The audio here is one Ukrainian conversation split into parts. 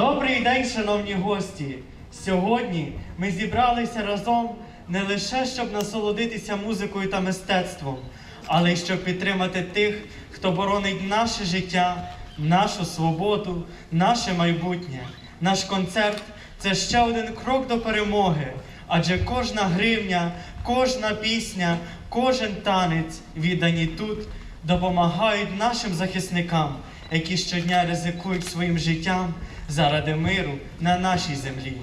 Добрий день, шановні гості! Сьогодні ми зібралися разом не лише щоб насолодитися музикою та мистецтвом, але й щоб підтримати тих, хто боронить наше життя, нашу свободу, наше майбутнє. Наш концерт це ще один крок до перемоги, адже кожна гривня, кожна пісня, кожен танець віддані тут допомагають нашим захисникам, які щодня ризикують своїм життям заради миру на нашій землі.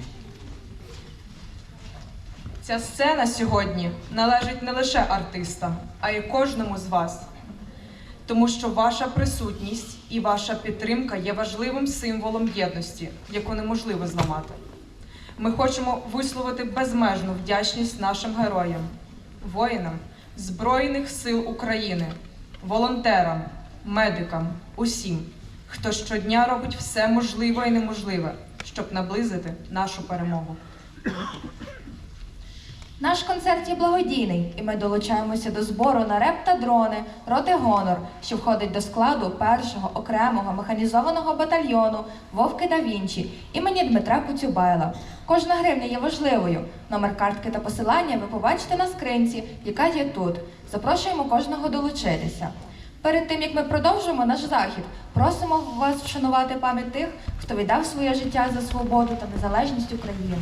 Ця сцена сьогодні належить не лише артистам, а й кожному з вас. Тому що ваша присутність і ваша підтримка є важливим символом єдності, яку неможливо зламати. Ми хочемо висловити безмежну вдячність нашим героям, воїнам Збройних сил України, волонтерам, медикам, усім, хто щодня робить все можливе і неможливе, щоб наблизити нашу перемогу. Наш концерт є благодійний, і ми долучаємося до збору на реп та дрони роти Гонор, що входить до складу першого окремого механізованого батальйону Вовки да Вінчі імені Дмитра Куцюбайла. Кожна гривня є важливою. Номер картки та посилання ви побачите на скринці, яка є тут. Запрошуємо кожного долучитися. Перед тим як ми продовжимо наш захід, просимо вас вшанувати пам'ять тих, хто віддав своє життя за свободу та незалежність України.